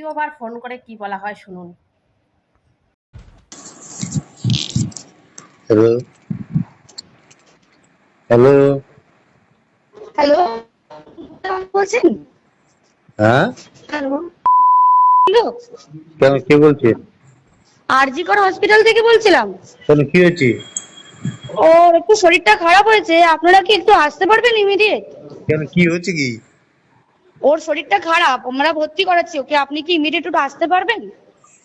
দ্বিতীয়বার ফোন করে কি বলা হয় শুনুন। হ্যালো হ্যালো হ্যালো বলছেন? হ্যাঁ? কেন কে বলছে? আরজি কর হসপিটাল থেকে বলছিলাম। কেন কি হয়েছে? ওর একটু শরীরটা খারাপ হয়েছে আপনারা কি একটু আসতে পারবেন ইমিডিয়েট কেন কি হয়েছে কি? ওর শরীরটা খারাপ আমরা ভর্তি করাচ্ছি ওকে আপনি কি ইমিডিয়েট একটু আসতে পারবেন?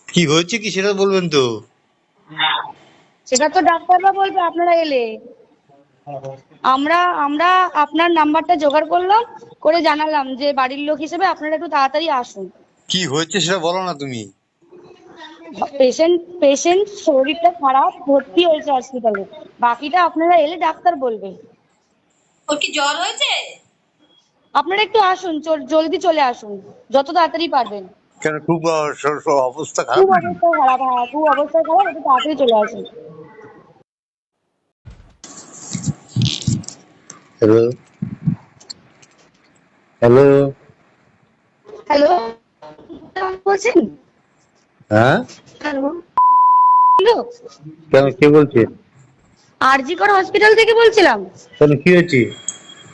কি হয়েছে কি সেটা বলবেন তো? সেটা তো ডাক্তাররা বলবে আপনারা এলে। আমরা আমরা আপনার নাম্বারটা জোগাড় করলাম করে জানালাম যে বাড়ির লোক হিসেবে আপনারা একটু তাড়াতাড়ি আসুন। কি হয়েছে সেটা বলো না তুমি। পেশেন্ট পেশেন্ট শরীরটা খারাপ ভর্তি হয়েছে হসপিটালে বাকিটা আপনারা এলে ডাক্তার বলবে। ওর কি জ্বর হয়েছে? আপনারা একটু আসুন জলদি চলে আসুন যত তাড়াতাড়ি পারবেন। কেন খুব অবস্থা খুব খারাপ অবস্থা খারাপ হ্যাঁ খুব অবস্থা খারাপ একটু তাড়াতাড়ি চলে আসুন। হ্যালো হ্যালো হ্যালো বলছেন? হ্যাঁ? হ্যালো হ্যালো কেন কে বলছে? আরজি কর হসপিটাল থেকে বলছিলাম। কেন কি হয়েছে?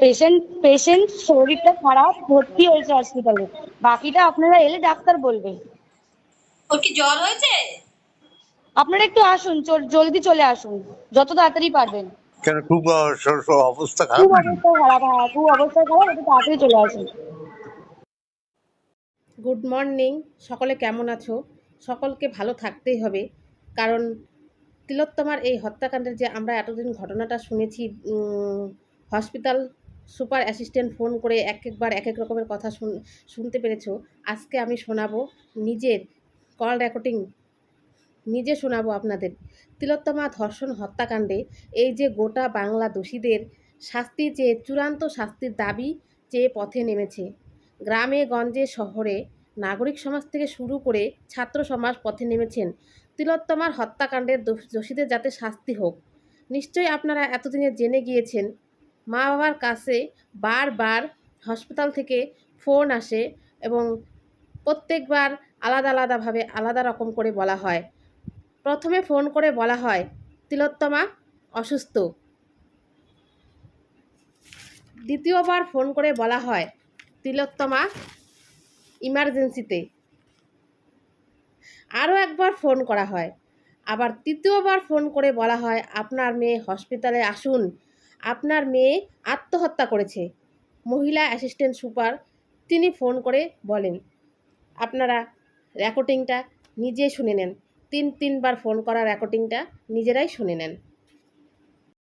পেশেন্ট পেশেন্ট শরীরটা খারাপ ভর্তি হয়েছে হসপিটালে বাকিটা আপনারা এলে ডাক্তার বলবে ওর কি জ্বর হয়েছে? আপনারা একটু আসুন জলদি চলে আসুন যত তাড়াতাড়ি পারবেন। কেন খুব অবস্থা খারাপ খুব অবস্থা খারাপ হ্যাঁ খুব অবস্থা খারাপ একটু তাড়াতাড়ি চলে আসুন। গুড মর্নিং সকলে কেমন আছো? সকলকে ভালো থাকতেই হবে কারণ তিলোত্তমার এই হত্যাকাণ্ডের যে আমরা এতদিন ঘটনাটা শুনেছি um, hospital super assistant phone করে এক একবার, এক এক রকমের কথা শুন, শুনতে পেরেছ। আজকে আমি শোনাবো নিজের কল রেকর্ডিং। নিজে শোনাবো আপনাদের। তিলোত্তমা ধর্ষণ হত্যাকাণ্ডে এই যে গোটা বাংলা দোষীদের শাস্তি চেয়ে চূড়ান্ত শাস্তির দাবি চেয়ে পথে নেমেছে। গ্রামে, গঞ্জে, শহরে নাগরিক সমাজ থেকে শুরু করে ছাত্র সমাজ পথে নেমেছেন তিলোত্তমার হত্যাকাণ্ডের দোষ- দোষীদের যাতে শাস্তি হোক। নিশ্চয়ই আপনারা এতদিনে জেনে গিয়েছেন মা বাবার কাছে বারবার হসপিটাল থেকে ফোন আসে এবং প্রত্যেকবার আলাদা আলাদাভাবে আলাদা রকম করে বলা হয়। প্রথমে ফোন করে বলা হয়, তিলোত্তমা, অসুস্থ। দ্বিতীয়বার ফোন করে বলা হয়, তিলোত্তমা, ইমার্জেন্সিতে। আরও একবার ফোন করা হয়। আবার তৃতীয়বার ফোন করে বলা হয়, আপনার মেয়ে হসপিটালে আসুন আপনার মেয়ে আত্মহত্যা করেছে। মহিলা অ্যাসিস্ট্যান্ট সুপার, তিনি ফোন করে বলেন, আপনারা রেকর্ডিংটা নিজে শুনে নেন। তিন তিনবার ফোন করা রেকর্ডিংটা নিজেরাই শুনে নেন।